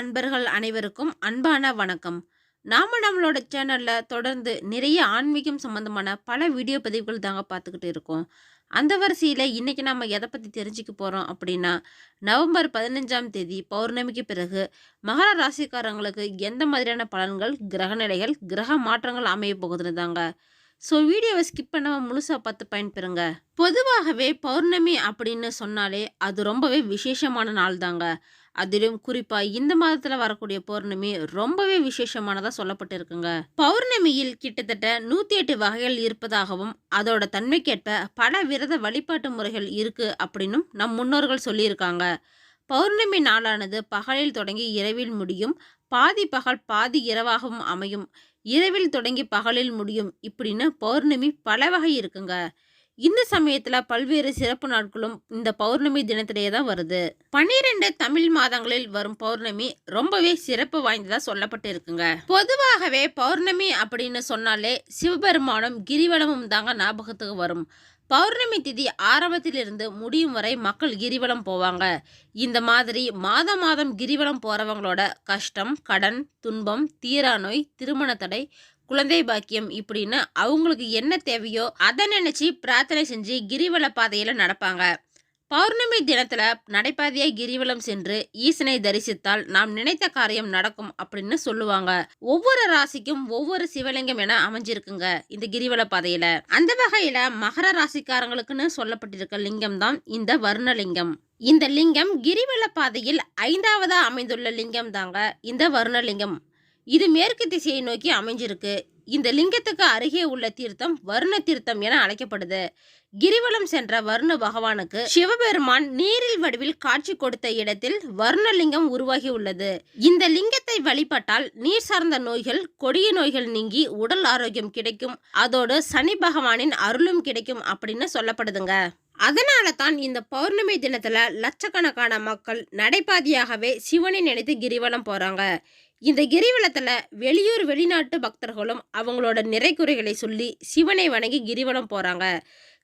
அன்பர்கள் அனைவருக்கும் அன்பான வணக்கம். நாம நம்மளோட சேனலில் தொடர்ந்து நிறைய ஆன்மீகம் சம்மந்தமான பல வீடியோ பதிவுகள் தாங்க பார்த்துக்கிட்டு இருக்கோம். அந்த வரிசையில் இன்றைக்கி நம்ம எதை பற்றி தெரிஞ்சுக்க போகிறோம் அப்படின்னா நவம்பர் பதினஞ்சாம் தேதி பௌர்ணமிக்கு பிறகு மகர ராசிக்காரங்களுக்கு எந்த மாதிரியான பலன்கள் கிரகநிலைகள் கிரக மாற்றங்கள் அமைய போகுதுன்னு தாங்க. ஸோ வீடியோவை ஸ்கிப் பண்ணாமல் முழுசாக பார்த்து பயன்பெறுங்க. பொதுவாகவே பௌர்ணமி அப்படின்னு சொன்னாலே அது ரொம்பவே விசேஷமான நாள் தாங்க. அதிலும் குறிப்பாக இந்த மாதத்தில் வரக்கூடிய பௌர்ணமி ரொம்பவே விசேஷமானதாக சொல்லப்பட்டிருக்குங்க. பௌர்ணமியில் கிட்டத்தட்ட நூற்றி எட்டு வகைகள் இருப்பதாகவும் அதோட தன்மைக்கேற்ப பல விரத வழிபாட்டு முறைகள் இருக்கு அப்படின்னும் நம் முன்னோர்கள் சொல்லியிருக்காங்க. பௌர்ணமி நாளானது பகலில் தொடங்கி இரவில் முடியும். பாதி பகல் பாதி இரவாகவும் அமையும். இரவில் தொடங்கி பகலில் முடியும். இப்படின்னு பௌர்ணமி பல வகை இருக்குங்க. இந்த சமயத்தில் பல்வேறு சிறப்பு நாட்களும் இந்த பௌர்ணமி தினத்திலேயே தான் வருது. பன்னிரெண்டு தமிழ் மாதங்களில் வரும் பௌர்ணமி ரொம்பவே சிறப்பு வாய்ந்ததாக சொல்லப்பட்டு இருக்குங்க பொதுவாகவே பௌர்ணமி அப்படின்னு சொன்னாலே சிவபெருமானும் கிரிவலமும் தாங்க ஞாபகத்துக்கு வரும். பௌர்ணமி திதி ஆரம்பத்திலிருந்து முடியும் வரை மக்கள் கிரிவலம் போவாங்க. இந்த மாதிரி மாதம் மாதம் கிரிவலம் போகிறவங்களோட கஷ்டம் கடன் துன்பம் தீரா நோய் திருமண தடை குழந்தை பாக்கியம் இப்படின்னு அவங்களுக்கு என்ன தேவையோ அதை நினைச்சு பிரார்த்தனை செஞ்சு கிரிவல பாதையில் நடப்பாங்க. பௌர்ணமி தினத்தில் நடைபாதையாக கிரிவலம் சென்று ஈசனை தரிசித்தால் நாம் நினைத்த காரியம் நடக்கும் அப்படின்னு சொல்லுவாங்க. ஒவ்வொரு ராசிக்கும் ஒவ்வொரு சிவலிங்கம் என அமைஞ்சிருக்குங்க இந்த கிரிவல பாதையில. அந்த வகையில மகர ராசிக்காரங்களுக்குன்னு சொல்லப்பட்டிருக்க லிங்கம் தான் இந்த வர்ணலிங்கம். இந்த லிங்கம் கிரிவல பாதையில் ஐந்தாவதா அமைந்துள்ள லிங்கம் தாங்க இந்த வர்ணலிங்கம். இது மேற்கு திசையை நோக்கி அமைஞ்சிருக்கு. இந்த லிங்கத்துக்கு அருகே உள்ள தீர்த்தம் வருண தீர்த்தம் என அழைக்கப்படுது. கிரிவலம் சென்ற வருண பகவானுக்கு சிவபெருமான் நீரில் வடிவில் காட்சி கொடுத்த இடத்தில் வர்ணலிங்கம் உருவாகி உள்ளது. இந்த லிங்கத்தை வழிபட்டால் நீர் சார்ந்த நோய்கள் கொடிய நோய்கள் நீங்கி உடல் ஆரோக்கியம் கிடைக்கும். அதோடு சனி பகவானின் அருளும் கிடைக்கும் அப்படின்னு சொல்லப்படுதுங்க. அதனால தான் இந்த பௌர்ணமி தினத்துல லட்சக்கணக்கான மக்கள் நடைபாதையாகவே சிவனை நினைத்து கிரிவலம் போறாங்க. இந்த கிரிவலத்தில் வெளியூர் வெளிநாட்டு பக்தர்களும் அவங்களோட நிறைக்குறைகளை சொல்லி சிவனை வணங்கி கிரிவலம் போகிறாங்க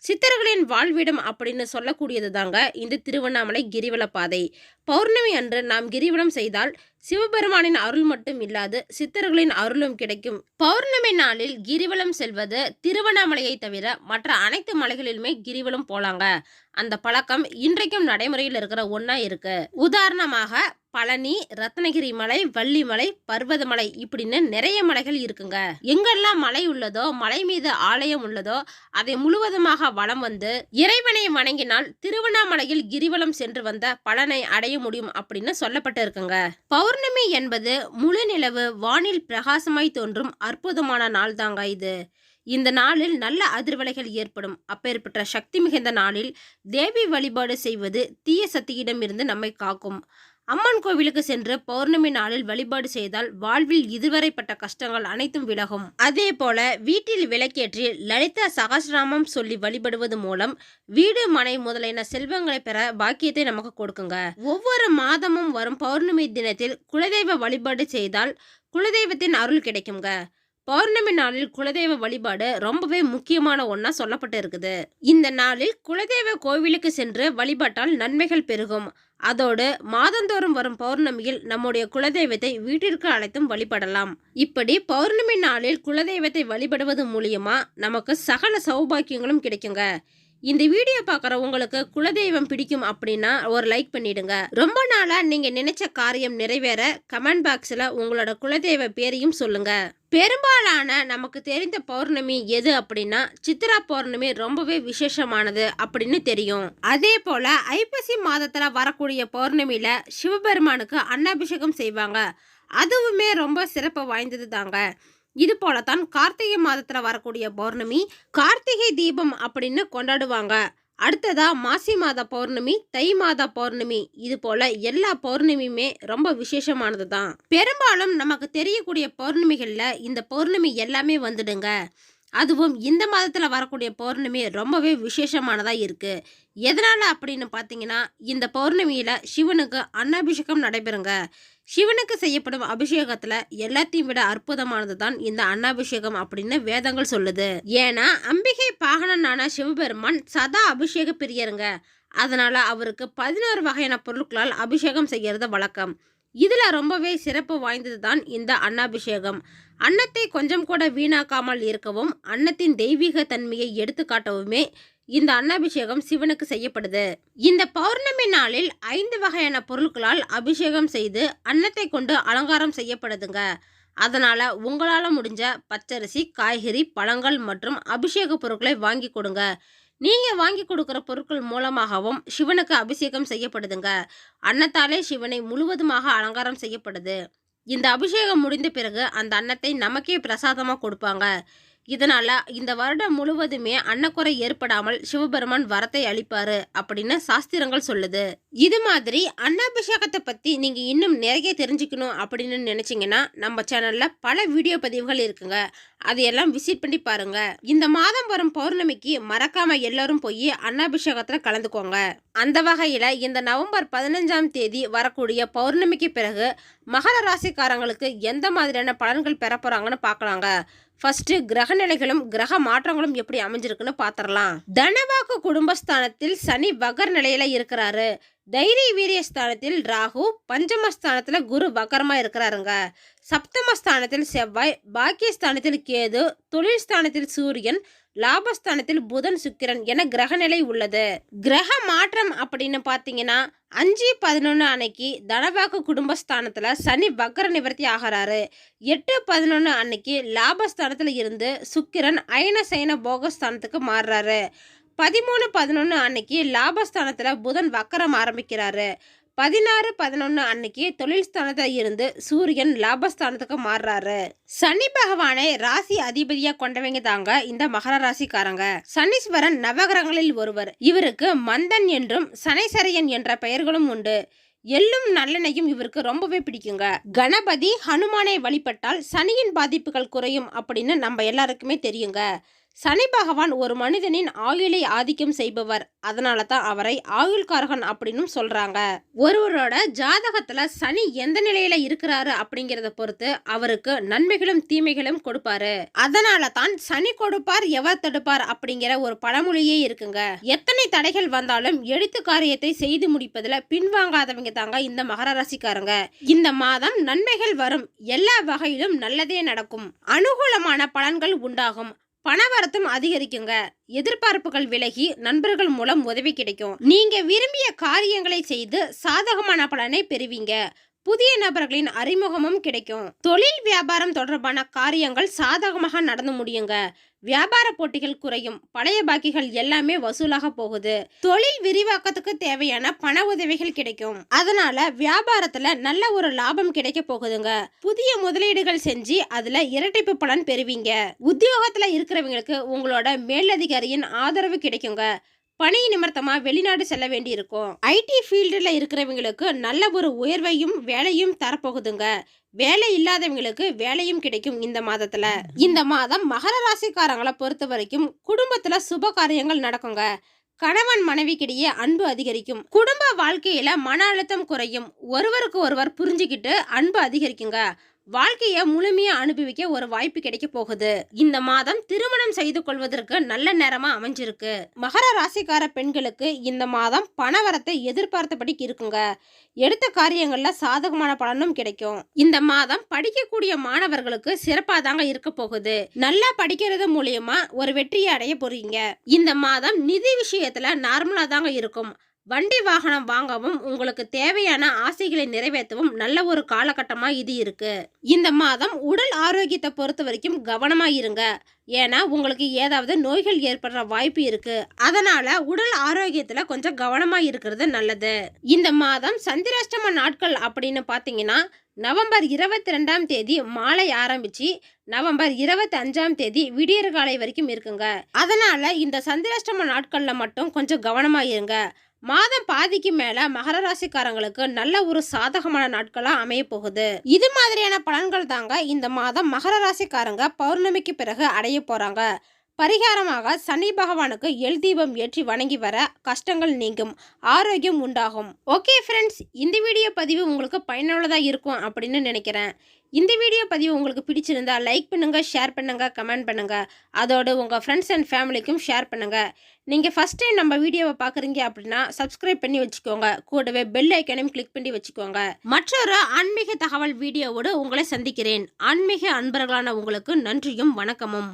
சித்தர்களின் வாழ்விடம் அப்படின்னு சொல்லக்கூடியது தாங்க இந்த திருவண்ணாமலை கிரிவல பாதை. பௌர்ணமி அன்று நாம் கிரிவலம் செய்தால் சிவபெருமானின் அருள் மட்டும் இல்லாது சித்தர்களின் அருளும் கிடைக்கும். பௌர்ணமி நாளில் கிரிவலம் செல்வது திருவண்ணாமலையை தவிர மற்ற அனைத்து மலைகளிலுமே கிரிவலம் போலாங்க. அந்த பழக்கம் இன்றைக்கும் நடைமுறையில் இருக்கிற ஒன்றா இருக்கு. உதாரணமாக பழனி ரத்னகிரி மலை வள்ளிமலை பர்வதமலை இப்படின்னு நிறைய மலைகள் இருக்குங்க. எங்கெல்லாம் மலை உள்ளதோ மலை மீது ஆலயம் உள்ளதோ அதை முழுவதுமாக வலம் வந்து இறைவனை வணங்கினால் திருவண்ணாமலையில் கிரிவலம் சென்று வந்த பலனை அடைய முடியும் அப்படின்னு சொல்லப்பட்டு இருக்குங்க. பௌர்ணமி என்பது முழு நிலவு வானில் பிரகாசமாய் தோன்றும் அற்புதமான நாள் தாங்க இது. இந்த நாளில் நல்ல அதிர்வலைகள் ஏற்படும். அப்பேற்பட்ட சக்தி மிகுந்த நாளில் தேவி வழிபாடு செய்வது தீய சக்தியிடமிருந்து நம்மை காக்கும். அம்மன் கோவிலுக்கு சென்று பௌர்ணமி நாளில் வழிபாடு செய்தால் வாழ்வில் இதுவரைப்பட்ட கஷ்டங்கள் அனைத்தும் விலகும். அதே போல வீட்டில் விளக்கேற்றி லலிதா சகசிராமம் சொல்லி வழிபடுவது மூலம் வீடு மனை முதலின செல்வங்களை பெற பாக்கியத்தை நமக்கு கொடுக்குங்க. ஒவ்வொரு மாதமும் வரும் பௌர்ணமி தினத்தில் குலதெய்வ வழிபாடு செய்தால் குலதெய்வத்தின் அருள் கிடைக்குங்க. பௌர்ணமி நாளில் குலதெய்வ வழிபாடு ரொம்பவே முக்கியமான ஒன்றா சொல்லப்பட்டு இருக்குது. இந்த நாளில் குலதெய்வ கோவிலுக்கு சென்று வழிபாட்டால் நன்மைகள் பெருகும். அதோடு மாதந்தோறும் வரும் பௌர்ணமியில் நம்முடைய குலதெய்வத்தை வீட்டிற்கு அழைத்தும் வழிபடலாம். இப்படி பௌர்ணமி நாளில் குலதெய்வத்தை வழிபடுவது மூலியமா நமக்கு சகல சௌபாக்கியங்களும் கிடைக்குங்க. இந்த வீடியோ பார்க்குற உங்களுக்கு குலதெய்வம் பிடிக்கும் அப்படின்னா ஒரு லைக் பண்ணிடுங்க. ரொம்ப நாளாக நீங்கள் நினைச்ச காரியம் நிறைவேற கமெண்ட் பாக்ஸில் உங்களோட குலதெய்வ பேரையும் சொல்லுங்கள் பெரும்பாலான நமக்கு தெரிந்த பௌர்ணமி எது அப்படின்னா சித்ரா பௌர்ணமி ரொம்பவே விசேஷமானது அப்படின்னு தெரியும். அதே போல ஐப்பசி மாதத்துல வரக்கூடிய பௌர்ணமியில சிவபெருமானுக்கு அன்னாபிஷேகம் செய்வாங்க. அதுவுமே ரொம்ப சிறப்பு வாய்ந்தது தாங்க. இது போலத்தான் கார்த்திகை மாதத்துல வரக்கூடிய பௌர்ணமி கார்த்திகை தீபம் அப்படின்னு கொண்டாடுவாங்க. அடுத்ததா மாசி மாத பௌர்ணமி தை மாத பௌர்ணமி. இது போல எல்லா பௌர்ணமியுமே ரொம்ப விசேஷமானது தான் பெரும்பாலும் நமக்கு தெரியக்கூடிய பௌர்ணமிகளில் இந்த பௌர்ணமி எல்லாமே வந்துடுங்க. அதுவும் இந்த மாதத்தில் வரக்கூடிய பௌர்ணமி ரொம்பவே விசேஷமானதாக இருக்குது எதனால் அப்படின்னு பார்த்தீங்கன்னா இந்த பௌர்ணமியில் சிவனுக்கு அன்னாபிஷேகம் நடைபெறுங்க. சிவனுக்கு செய்யப்படும் அபிஷேகத்தில் எல்லாத்தையும் விட அற்புதமானது தான் இந்த அன்னாபிஷேகம் அப்படின்னு வேதங்கள் சொல்லுது. ஏன்னா அம்பிகை பாகனனான சிவபெருமான் சதா அபிஷேக பிரியருங்க. அதனால் அவருக்கு பதினோரு வகையான பொருட்களால் அபிஷேகம் செய்கிறது வழக்கம். இதில் ரொம்பவே சிறப்பு வாய்ந்தது தான் இந்த அன்னாபிஷேகம். அன்னத்தை கொஞ்சம் கூட வீணாக்காமல் இருக்கவும் அன்னத்தின் தெய்வீக தன்மையை எடுத்து காட்டவுமே இந்த அன்னாபிஷேகம் சிவனுக்கு செய்யப்படுது. இந்த பௌர்ணமி நாளில் ஐந்து வகையான பொருட்களால் அபிஷேகம் செய்து அன்னத்தை கொண்டு அலங்காரம் செய்யப்படுதுங்க. அதனால் உங்களால் முடிஞ்ச பச்சரிசி காய்கறி பழங்கள் மற்றும் அபிஷேக பொருட்களை வாங்கி கொடுங்க. நீங்க வாங்கி கொடுக்குற பொருட்கள் மூலமாகவும் சிவனுக்கு அபிஷேகம் செய்யப்படுதுங்க. அன்னத்தாலே சிவனை முழுவதுமாக அலங்காரம் செய்யப்படுது. இந்த அபிஷேகம் முடிந்த பிறகு அந்த அன்னத்தை நமக்கே பிரசாதமாக கொடுப்பாங்க. இதனால் இந்த வருடம் முழுவதுமே அன்னக்குறை ஏற்படாமல் சிவபெருமான் வரத்தை அளிப்பார் அப்படின்னு சாஸ்திரங்கள் சொல்லுது. இது மாதிரி அன்னாபிஷேகத்தை பற்றி நீங்கள் இன்னும் நிறைய தெரிஞ்சுக்கணும் அப்படின்னு நினச்சிங்கன்னா நம்ம சேனலில் பல வீடியோ பதிவுகள் இருக்குங்க. அதையெல்லாம் விசிட் பண்ணி பாருங்க. இந்த மாதம் வரும் பௌர்ணமிக்கு மறக்காம எல்லாரும் போய் அன்னாபிஷேகத்தில் கலந்துக்கோங்க. அந்த வகையில் இந்த நவம்பர் பதினஞ்சாம் தேதி வரக்கூடிய பௌர்ணமிக்கு பிறகு மகர ராசிக்காரங்களுக்கு எந்த மாதிரியான பலன்கள் பெற போகிறாங்கன்னு பார்க்கலாங்க ஃபர்ஸ்ட் கிரக நிலைகளும் கிரக மாற்றங்களும் எப்படி அமைஞ்சிருக்குன்னு பார்த்துடலாம் தனவாக்கு குடும்பஸ்தானத்தில் சனி வகர் நிலையில இருக்கிறாரு. தைரிய வீரிய ஸ்தானத்தில் ராகு பஞ்சமஸ்தானத்தில் குரு வக்கரமா இருக்கிறாருங்க. சப்தமஸ்தானத்தில் செவ்வாய் பாக்கியஸ்தானத்தில் கேது தொழில் ஸ்தானத்தில் சூரியன் லாபஸ்தானத்தில் புதன் சுக்கிரன் என கிரகநிலை உள்ளது. கிரக மாற்றம் அப்படின்னு பார்த்தீங்கன்னா அஞ்சு பதினொன்று அன்னைக்கு தனவாக்கு குடும்பஸ்தானத்தில் சனி வக்கர நிவர்த்தி ஆகிறாரு. எட்டு பதினொன்று அன்னைக்கு லாபஸ்தானத்தில் இருந்து சுக்கிரன் அயன சயன போகஸ்தானத்துக்கு மாறுறாரு. பதிமூணு பதினொன்று அன்னைக்கு லாபஸ்தானத்தில் புதன் வக்கரம் ஆரம்பிக்கிறாரு. பதினாறு பதினொன்று அன்னைக்கு தொழில் ஸ்தானத்தில் இருந்து சூரியன் லாபஸ்தானத்துக்கு மாறுறாரு. சனி பகவானை ராசி அதிபதியா கொண்டவங்க தாங்க இந்த மகர ராசிக்காரங்க. சனீஸ்வரன் நவகிரகங்களில் ஒருவர். இவருக்கு மந்தன் என்றும் சனைசரையன் என்ற பெயர்களும் உண்டு. எள்ளும் நல்லெண்ணையும் இவருக்கு ரொம்பவே பிடிக்குங்க. கணபதி ஹனுமானை வழிபட்டால் சனியின் பாதிப்புகள் குறையும் அப்படின்னு நம்ம எல்லாருக்குமே தெரியுங்க. சனி பகவான் ஒரு மனிதனின் ஆயுளை ஆதிக்கம் செய்பவர். அதனால தான் அவரை ஆயுள்காரகன் அப்படின்னு சொல்கிறாங்க ஒருவரோட ஜாதகத்தில் சனி எந்த நிலையில் இருக்கிறாரு அப்படிங்கிறத பொறுத்து அவருக்கு நன்மைகளும் தீமைகளும் கொடுப்பாரு. அதனால தான் சனி கொடுப்பார் எவர் தடுப்பார் அப்படிங்கிற ஒரு பழமொழியே இருக்குங்க. எத்தனை தடைகள் வந்தாலும் எழுத்து காரியத்தை செய்து முடிப்பதில் பின்வாங்காதவங்க தாங்க இந்த மகர ராசிக்காரங்க. இந்த மாதம் நன்மைகள் வரும். எல்லா வகையிலும் நல்லதே நடக்கும். அனுகூலமான பலன்கள் உண்டாகும். பணவரத்தும் அதிகரிக்குங்க. எதிர்பார்ப்புகள் விலகி நண்பர்கள் மூலம் உதவி கிடைக்கும். நீங்க விரும்பிய காரியங்களை செய்து சாதகமான பலனை பெறுவீங்க. புதிய நபர்களின் அறிமுகமும் கிடைக்கும். தொழில் வியாபாரம் தொடர்பான காரியங்கள் சாதகமாக நடந்து முடியுங்க. வியாபார போட்டிகள் குறையும் பழைய பாக்கிகள் எல்லாமே வசூலாக போகுது. தொழில் விரிவாக்கத்துக்கு தேவையான பண உதவிகள் கிடைக்கும். அதனால வியாபாரத்துல நல்ல ஒரு லாபம் கிடைக்க போகுதுங்க. புதிய முதலீடுகள் செஞ்சு அதுல இரட்டிப்பு பலன் பெறுவீங்க. உத்தியோகத்துல இருக்கிறவங்களுக்கு உங்களோட மேலதிகாரியின் ஆதரவு கிடைக்குங்க. பணி நிமித்தமா வெளிநாடு செல்ல வேண்டி இருக்கும் ஐடி ஃபீல்டில் இருக்கிறவங்களுக்கு நல்ல ஒரு உயர்வையும் வேலையும் தரப்போகுதுங்க. வேலை இல்லாதவங்களுக்கு வேலையும் கிடைக்கும் இந்த மாதத்தில். இந்த மாதம் மகர ராசிக்காரங்களை பொறுத்த வரைக்கும் குடும்பத்தில் சுப காரியங்கள் நடக்குங்க. கணவன் மனைவிக்கிடையே அன்பு அதிகரிக்கும். குடும்ப வாழ்க்கையில மன அழுத்தம் குறையும். ஒருவருக்கு ஒருவர் புரிஞ்சுக்கிட்டு அன்பு அதிகரிக்குங்க. வாழ்க்கையை முழுமையா அனுபவிக்க ஒரு வாய்ப்பு கிடைக்க போகுது. இந்த மாதம் திருமணம் செய்து கொள்வதற்கு நல்ல நேரமா அமைஞ்சிருக்கு. மகர ராசிக்கார பெண்களுக்கு இந்த மாதம் பணவரத்தை எதிர்பார்த்தபடி இருக்குங்க. எடுத்த காரியங்கள்ல சாதகமான பலனும் கிடைக்கும். இந்த மாதம் படிக்கக்கூடிய மாணவர்களுக்கு சிறப்பா தாங்க இருக்க போகுது. நல்லா படிக்கிறது மூலியமா ஒரு வெற்றியை அடைய போறீங்க. இந்த மாதம் நிதி விஷயத்துல நார்மலா தாங்க இருக்கும். வண்டி வாகனம் வாங்கவும் உங்களுக்கு தேவையான ஆசைகளை நிறைவேற்றவும் நல்ல ஒரு காலகட்டமாக இது இருக்கு. இந்த மாதம் உடல் ஆரோக்கியத்தை பொறுத்த வரைக்கும் கவனமாக இருங்க. ஏன்னா உங்களுக்கு ஏதாவது நோய்கள் ஏற்படுற வாய்ப்பு இருக்கு. அதனால உடல் ஆரோக்கியத்துல கொஞ்சம் கவனமா இருக்கிறது நல்லது. இந்த மாதம் சந்திராஷ்டம நாட்கள் அப்படின்னு பாத்தீங்கன்னா நவம்பர் இருபத்தி ரெண்டாம் தேதி மாலை ஆரம்பித்து நவம்பர் இருபத்தி அஞ்சாம் தேதி விடியற்காலை வரைக்கும் இருக்குங்க. அதனால் இந்த சந்திராஷ்டம நாட்களில் மட்டும் கொஞ்சம் கவனமாக இருங்க. மாதம் பாதிக்கு மேல மகர ராசிக்காரங்களுக்கு நல்ல ஒரு சாதகமான நாட்களா அமைய போகுது இது மாதிரியான பலன்கள் தாங்க இந்த மாதம் மகர ராசிக்காரங்க பௌர்ணமிக்கு பிறகு அடைய போறாங்க. பரிகாரமாக சனி பகவானுக்கு எல் தீபம் ஏற்றி வணங்கி வர கஷ்டங்கள் நீங்கும் ஆரோக்கியம் உண்டாகும். ஓகே ஃப்ரெண்ட்ஸ் இந்த வீடியோ பதிவு உங்களுக்கு பயனுள்ளதாக இருக்கும் அப்படின்னு நினைக்கிறேன். இந்த வீடியோ பதிவு உங்களுக்கு பிடிச்சிருந்தா லைக் பண்ணுங்கள் ஷேர் பண்ணுங்கள் கமெண்ட் பண்ணுங்கள் அதோடு உங்கள் ஃப்ரெண்ட்ஸ் அண்ட் ஃபேமிலிக்கும் ஷேர் பண்ணுங்கள் நீங்கள் ஃபஸ்ட் டைம் நம்ம வீடியோவை பார்க்குறீங்க அப்படின்னா சப்ஸ்கிரைப் பண்ணி வச்சுக்கோங்க. கூடவே பெல் ஐக்கனையும் கிளிக் பண்ணி வச்சுக்கோங்க. மற்றொரு ஆன்மீக தகவல் வீடியோவோடு உங்களை சந்திக்கிறேன். ஆன்மீக அன்பர்களான உங்களுக்கு நன்றியும் வணக்கமும்.